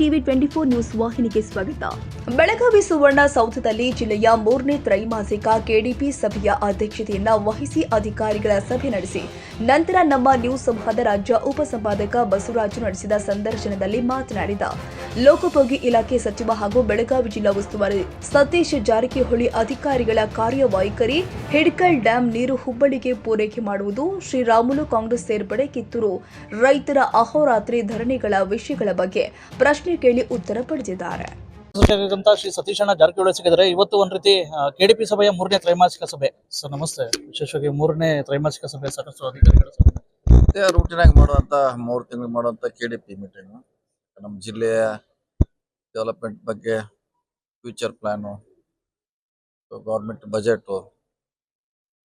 TV twenty four news ವಾಹಿನಿಗೆ ಸ್ವಾಗತ. ಬೆಳಗಾವಿ ಸುವರ್ಣ ಸೌಧದಲ್ಲಿ ಜಿಲ್ಲೆಯ ಮೂರನೇ ತ್ರೈಮಾಸಿಕ ಕೆಡಿಪಿ ಸಭೆಯ ಅಧ್ಯಕ್ಷತೆಯನ್ನು ವಹಿಸಿ ಅಧಿಕಾರಿಗಳ ಸಭೆ ನಡೆಸಿ, ನಂತರ ನಮ್ಮ ನ್ಯೂಸ್ ಸಂವಾದ ರಾಜ್ಯ ಉಪಸಂಪಾದಕ ಬಸವರಾಜು ನಡೆಸಿದ ಸಂದರ್ಶನದಲ್ಲಿ ಮಾತನಾಡಿದ. ಲೋಕೋಪಯೋಗಿ ಇಲಾಖೆ ಸಚಿವ ಹಾಗೂ ಬೆಳಗಾವಿ ಜಿಲ್ಲಾ ಉಸ್ತುವಾರಿ ಸತೀಶ್ ಜಾರಕಿಹೊಳಿ ಅಧಿಕಾರಿಗಳ ಕಾರ್ಯವೈಖರಿ ಹಿಡ್ಕಲ್ ಡ್ಯಾಂ ನೀರು ಹುಬ್ಬಳ್ಳಿಗೆ ಪೂರೈಕೆ ಮಾಡುವುದು, ಶ್ರೀರಾಮುಲು ಕಾಂಗ್ರೆಸ್ ಸೇರ್ಪಡೆ ಕಿತ್ತೂರು ರೈತರ ಅಹೋರಾತ್ರಿ ಧರಣಿಗಳ ವಿಷಯಗಳ ಬಗ್ಗೆ ಪ್ರಶ್ನೆ ಕೇಳಿ ಉತ್ತರ ಪಡೆದಿದ್ದಾರೆ. ಶ್ರೀ ಶ್ರೀ ಸತೀಶಣ್ಣ ಜಾರಕಿಹೊಳಿ ಸಿಗಿದ್ರೆ ಇವತ್ತು ಒಂದ್ ರೀತಿ ಕೆಡಿಪಿ ಸಭೆಯ ಮೂರನೇ ತ್ರೈಮಾಸಿಕ ಸಭೆ. ಸರ್ ನಮಸ್ತೆ. ವಿಶೇಷವಾಗಿ ಮೂರನೇ ತ್ರೈಮಾಸಿಕ ಸಭೆ ಸಾಕಷ್ಟು ಅಧಿಕಾರಿಗಳ ಸಭೆ ಮತ್ತೆ ರೂಟಿನಾಗಿ ಮಾಡುವಂತ ಮೂರು ತಿಂಗಳು ಮಾಡುವಂತ ಕೆಡಿಪಿ ಮೀಟಿಂಗ್ ನಮ್ಮ ಜಿಲ್ಲೆಯ ಡೆವಲಪ್ಮೆಂಟ್ ಬಗ್ಗೆ ಫ್ಯೂಚರ್ ಪ್ಲಾನು ಗೌರ್ಮೆಂಟ್ ಬಜೆಟು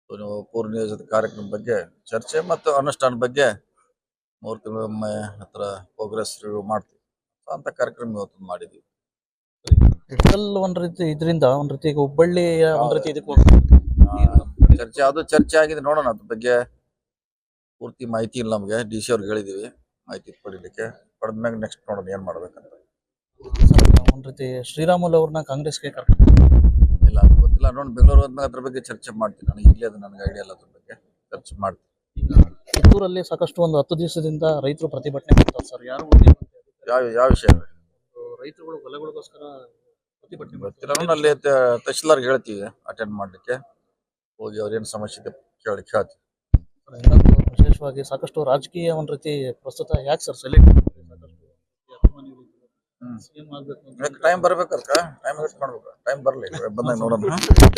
ಪೂರ್ವ ನಿಯೋಜಿತ ಕಾರ್ಯಕ್ರಮ ಬಗ್ಗೆ ಚರ್ಚೆ ಮತ್ತು ಅನುಷ್ಠಾನ ಬಗ್ಗೆ ಮೂರು ತಿಂಗಳೊಮ್ಮೆ ಹತ್ರ ಪ್ರೋಗ್ರೆಸ್ ರಿವ್ಯೂ ಮಾಡ್ತೀವಿ. ಅಂತ ಕಾರ್ಯಕ್ರಮ ಇವತ್ತು ಮಾಡಿದ್ವಿ. ಒಂದ್ ರೀತಿ ಇದರಿಂದ ಒಂದ್ ರೀತಿ ಹುಬ್ಬಳ್ಳಿ ಹುಬ್ಬಳ್ಳಿಯ ಒಂದ್ ರೀತಿ ಇದಕ್ಕೆ ಚರ್ಚೆ ಅದು ಚರ್ಚೆ ಆಗಿದೆ ನೋಡೋಣ ಅದ್ರ ಬಗ್ಗೆ ಪೂರ್ತಿ ಮಾಹಿತಿ ಇಲ್ಲ ನಮಗೆ. ಡಿ ಸಿ ಅವ್ರಿಗೆ ಹೇಳಿದೀವಿ ಮಾಹಿತಿ ಪಡಿಲಿಕ್ಕೆ. ಪಡೆದ್ಮ್ಯಾಗ ನೆಕ್ಸ್ಟ್ ನೋಡೋಣ ಏನ್ ಮಾಡ್ಬೇಕಂತ. ಒಂದ್ ರೀತಿ ಶ್ರೀರಾಮುಲು ಅವ್ರನ್ನ ಕಾಂಗ್ರೆಸ್ಗೆ ಕರ್ಕೊಂಡು ಇಲ್ಲ ಅದು ಗೊತ್ತಿಲ್ಲ. ನೋಡಿ ಬೆಂಗಳೂರು ಹೋದ್ಮೇಲೆ ಅದ್ರ ಬಗ್ಗೆ ಚರ್ಚೆ ಮಾಡ್ತೀನಿ. ನನಗೆ ಇಲ್ಲಿ ಅದು ನನಗೆ ಐಡಿಯಾ ಇಲ್ಲ ಅದ್ರ ಬಗ್ಗೆ. ಚರ್ಚೆ ಮಾಡ್ತೀನಿ. ಈಗ ಕಿತ್ತೂರಲ್ಲಿ ಸಾಕಷ್ಟು ಒಂದು ಹತ್ತು ದಿವಸದಿಂದ ರೈತರು ಪ್ರತಿಭಟನೆ ಮಾಡ್ತಾರೆ ಸರ್. ಯಾರು ಯಾವ ಯಾವ ವಿಷಯ? ರೈತರುಗಳು ಹೊಲಗಳಿಗೋಸ್ಕರ ಪ್ರತಿಭಟನೆ ಗೊತ್ತಿಲ್ಲ ಮಾಡ್ತಾರೆ ನೋಡಿ ಅಲ್ಲಿ ತಹಶೀಲ್ದಾರ್ ತಹಶೀಲ್ದಾರ್ಗೆ ಹೇಳ್ತೀವಿ ಅಟೆಂಡ್ ಮಾಡ್ಲಿಕ್ಕೆ. ಹೋಗಿ ಅವ್ರೇನು ಸಮಸ್ಯೆ ಇದೆ ಕೇಳಿ ಕೇಳ್ತೀವಿ. ವಿಶೇಷವಾಗಿ ಸಾಕಷ್ಟು ರಾಜಕೀಯ ಒಂದ್ ರೀತಿ ಪ್ರಸ್ತುತ ಯಾಕೆ ಸರ್ ಸೆಲೆಕ್ಟ್. ಟೈಮ್ ಬರ್ಬೇಕಲ್ಕ ಟೈಮ್ ವೇಸ್ಟ್ ಮಾಡ್ಬೇಕು. ಟೈಮ್ ಬರ್ಲಿ ಬಂದಾಗ ನೋಡೋಣ.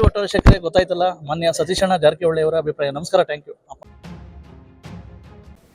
ಒಟ್ಟಾರೆ ಶೆಕರೆ ಗೊತ್ತಾಯ್ತಲ್ಲ. ಮಾನ್ಯ ಸತೀಶಣ್ಣ ಜಾರಕಿಹೊಳಿ ಅವರ ಅಭಿಪ್ರಾಯ. ನಮಸ್ಕಾರ ಥ್ಯಾಂಕ್ ಯು